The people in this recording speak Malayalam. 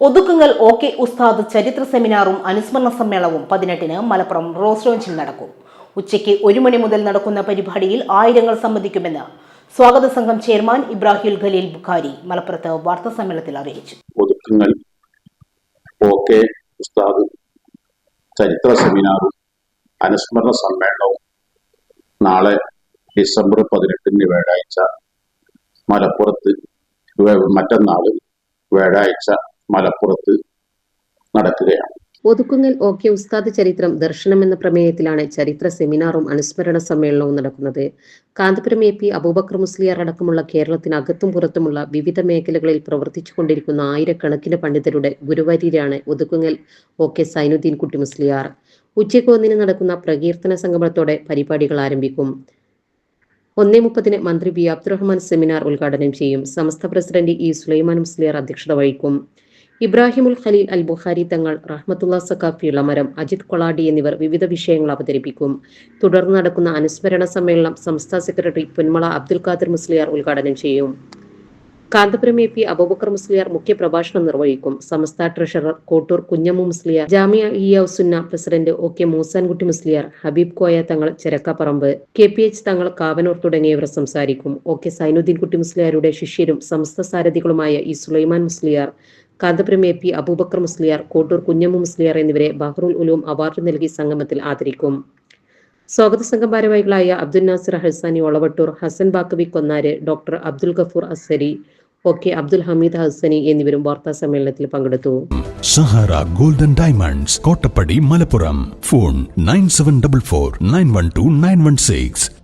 ഒതുക്കുങ്ങൽ ഒ കെ ഉസ്താദ് ചരിത്ര സെമിനാറും അനുസ്മരണ സമ്മേളനവും പതിനെട്ടിന് മലപ്പുറം റോസ് ലോഞ്ചിൽ നടക്കും. ഉച്ചയ്ക്ക് ഒരു മണി മുതൽ നടക്കുന്ന പരിപാടിയിൽ ആയിരങ്ങൾ സംബന്ധിക്കുമെന്ന് സ്വാഗത സംഘം ചെയർമാൻ ഇബ്രാഹിം ഖലീൽ ബുഖാരി മലപ്പുറത്ത് വാർത്താ സമ്മേളനത്തിൽ അറിയിച്ചു. ഒതുക്കുങ്ങൽ ഉസ്താദ് ചരിത്ര സെമിനാറും അനുസ്മരണ സമ്മേളനവും നാളെ ഡിസംബർ പതിനെട്ടിന് വ്യാഴാഴ്ച മലപ്പുറത്ത് മറ്റന്നാൾ വ്യാഴാഴ്ച മലപ്പുറത്ത് നടക്കുകയാണ്. ഒതുക്കുങ്ങൽ ഓക്കെ ഉസ്താദ് ചരിത്രം ദർശനം എന്ന പ്രമേയത്തിലാണ് ചരിത്ര സെമിനാറും അനുസ്മരണ സമ്മേളനവും നടക്കുന്നത്. കാന്തപുരം എ പി അബൂബക്കർ മുസ്ലിയാർ അടക്കമുള്ള കേരളത്തിനകത്തും പുറത്തുമുള്ള വിവിധ മേഖലകളിൽ പ്രവർത്തിച്ചു കൊണ്ടിരിക്കുന്ന ആയിരക്കണക്കിന് പണ്ഡിതരുടെ ഗുരുവര്യരാണ് ഒതുക്കുങ്ങൽ ഒ കെ സൈനുദ്ദീൻ കുട്ടി മുസ്ലിയാർ. ഉച്ചയ്ക്ക് ഒന്നിന് നടക്കുന്ന പ്രകീർത്തന സംഗമത്തോടെ പരിപാടികൾ ആരംഭിക്കും. ഒന്നേ മുപ്പതിന് മന്ത്രി ബി അബ്ദുറഹ്മാൻ സെമിനാർ ഉദ്ഘാടനം ചെയ്യും. സമസ്ത പ്രസിഡന്റ് ഇ സുലൈമാൻ മുസ്ലിയാർ അധ്യക്ഷത വഹിക്കും. ഇബ്രാഹിമുൽ ഖലീൽ അൽ ബുഖാരി തങ്ങൾ റഹ്മത്തുള്ള സക്കാഫി ഇളമരം അജിത് കൊളാടി എന്നിവർ വിവിധ വിഷയങ്ങൾ അവതരിപ്പിക്കും. തുടർന്ന് നടക്കുന്ന അനുസ്മരണ സമ്മേളനം സംസ്ഥാന സെക്രട്ടറി പൊന്മള അബ്ദുൽ ഖാദർ മുസ്ലിയാർ ഉദ്ഘാടനം ചെയ്യും. കാന്തപുരം എ പി അബൂബക്കർ മുസ്ലിയാർ മുഖ്യപ്രഭാഷണം നിർവഹിക്കും. Samastha treasurer Kottoor Kunhammu Musliyar Jamia Ihyaussunna president O K Moosankutty Musliyar Habib Koya Thangal Cherakkaparamba K P H തങ്ങൾ കാവനൂർ തുടങ്ങിയവർ സംസാരിക്കും. ഒ കെ സൈനുദ്ദീൻ കുട്ടി മുസ്ലിയാരുടെ ശിഷ്യരും Samastha സാരഥികളുമായ E Sulaiman Musliyar Kanthapuram A P Abubakar Musliyar Kottoor Kunhammu Musliyar എന്നിവരെ ബഹ്റുൽ ഉലൂം അവാർഡ് നൽകി സംഗമത്തിൽ ആദരിക്കും. സ്വാഗത സംഘം ഭാരവാഹികളായ Abdul Nasir Hasani Olavattoor Hasan Baqavi Konnara doctor Abdul Ghafoor Azhari O K Abdul Hameed Hasani എന്നിവരും വാർത്താ സമ്മേളനത്തിൽ പങ്കെടുത്തു. Sahara golden diamonds Kottappadi Malappuram. Phone nine seven double four nine one two nine one six.